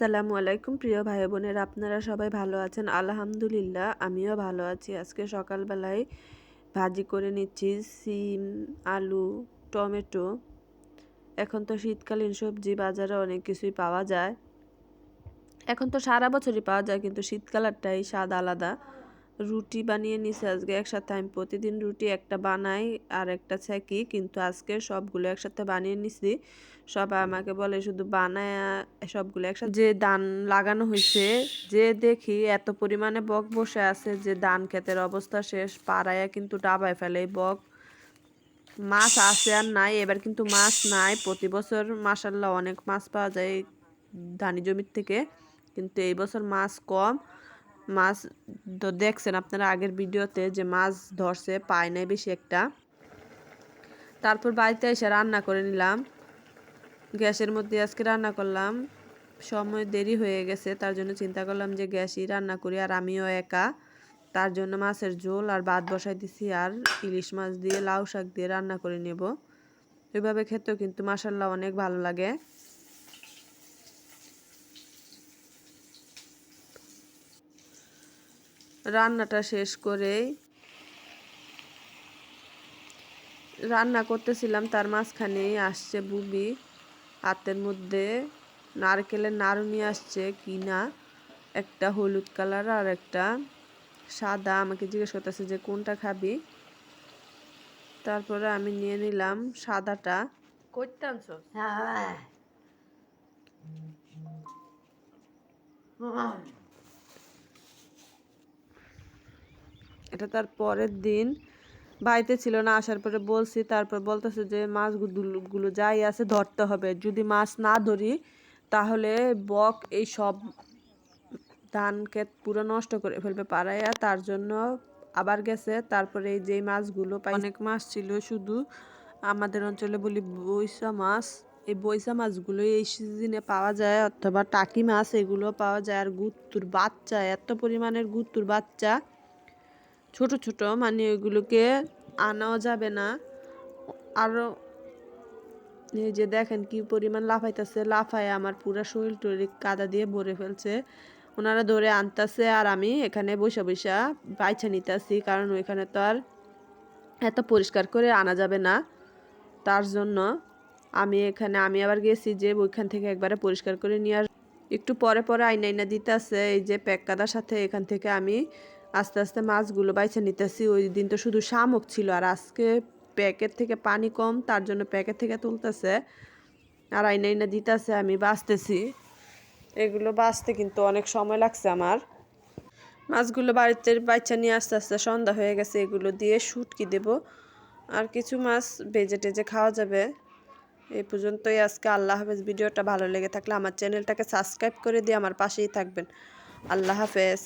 আসসালামু আলাইকুম, প্রিয় ভাই বোনের আপনারা সবাই ভালো আছেন? আলহামদুলিল্লাহ, আমিও ভালো আছি। আজকে সকালবেলায় ভাজি করে নিচ্ছি সিম, আলু, টমেটো। এখন তো শীতকালীন সবজি, বাজারে অনেক কিছুই পাওয়া যায়। এখন তো সারা বছরই পাওয়া যায়, কিন্তু শীতকালারটাই স্বাদ আলাদা। রুটি বানিয়ে নিছি। আজকে একসাথে আমি প্রতিদিন রুটি একটা বানাই আর একটা ছেঁকি কিন্তু আজকে সবগুলো একসাথে বানিয়ে নিছি। সবাই আমাকে বলে শুধু বানায় সবগুলো একসাথে। যে ধান লাগানো হয়েছে যে দেখি এত পরিমাণে বক বসে আছে যে ধান ক্ষেতের অবস্থা শেষ পাড়ায় কিন্তু ডাবায় ফেলে বক। মাছ আছে আর নাই এবার কিন্তু মাছ নাই। প্রতি বছর মাসাল্লাহ অনেক মাছ পাওয়া যায় ধানি জমির থেকে কিন্তু এই বছর মাছ কম। মাছ তো দেখছেন আপনারা আগের ভিডিওতে যে মাছ ধরছে, পায় নাই বেশি একটা। তারপর বাড়িতে এসে রান্না করে নিলাম। গ্যাসের মধ্যে আজকে রান্না করলাম। সময় দেরি হয়ে গেছে, তার জন্য চিন্তা করলাম যে গ্যাসই রান্না করি আর আমিও একা। তার জন্য মাছের ঝোল আর ভাত বসাই দিছি আর ইলিশ মাছ দিয়ে, লাউ শাক দিয়ে রান্না করে নেব। এভাবে খেতেও কিন্তু মাসাল্লাহ অনেক ভালো লাগে। রান্নাটা শেষ করে রান্না করতেছিলাম তার মাঝখানেই আসছে বুবি হাতের মধ্যে নারকেলের নাড়ু নিয়ে আসছে কিনা একটা হলুদ কালার আর একটা সাদা। আমাকে জিজ্ঞেস করতেছে যে কোনটা খাবি? তারপরে আমি নিয়ে নিলাম সাদাটা। করতে আনছো এটা তার পরের দিন। বাড়িতে ছিল না, আসার পরে বলছি, তারপর বলতেছে যে মাছগুলো যাই আছে ধরতে হবে। যদি মাছ না ধরি, তাহলে বক এই সব ধান ক্ষেত পুরো নষ্ট করে ফেলবে পাড়াইয়া। তার জন্য আবার গেছে, তারপরে এই যে মাছগুলো অনেক মাছ ছিল শুধু আমাদের অঞ্চলে বলি বৈশা মাছ। এই বৈশা মাছগুলো এই সিজনে পাওয়া যায়, অথবা টাকি মাছ, এগুলো পাওয়া যায়। আর গুত্তুর বাচ্চা, এত পরিমাণের গুত্তুর বাচ্চা। ছোট ছোট মানে ওইগুলোকে আনাও যাবে না। আরও এই যে দেখেন কি পরিমাণ লাফাইতেছে, লাফায় আমার পুরো শরীর টরির কাদা দিয়ে ভরে ফেলছে। ওনারা ধরে আনতেছে আর আমি এখানে বসে বসে বাইছা নিতেছি, কারণ ওইখানে তো আর এত পরিষ্কার করে আনা যাবে না। তার জন্য আমি এখানে, আমি আবার গেছি যে ওইখান থেকে একবারে পরিষ্কার করে নিয়ে একটু পরে পরে আইনা আইনা দিতেছে, এই যে প্যাক কাদার সাথে এখান থেকে আমি আস্তে আস্তে মাছগুলো বাইছে নিতেছি। ওই দিন তো শুধু শামুক ছিল আর আজকে প্যাকেট থেকে পানি কম, তার জন্য প্যাকেট থেকে তুলতেছে। আর আইনা আইনা দিতেছে, আমি বাঁচতেছি। এগুলো বাঁচতে কিন্তু অনেক সময় লাগছে আমার। মাছগুলো বাড়িতে বাচ্চা নিয়ে আস্তে আস্তে সন্ধ্যা হয়ে গেছে, এগুলো দিয়ে শুটকি দেব। আর কিছু মাছ ভেজে টেজে খাওয়া যাবে। এই পর্যন্তই আজকে। আল্লাহ হাফেজ। ভিডিওটা ভালো লেগে থাকলে আমার চ্যানেলটাকে সাবস্ক্রাইব করে দিয়ে আমার পাশেই থাকবেন। আল্লাহ হাফেজ।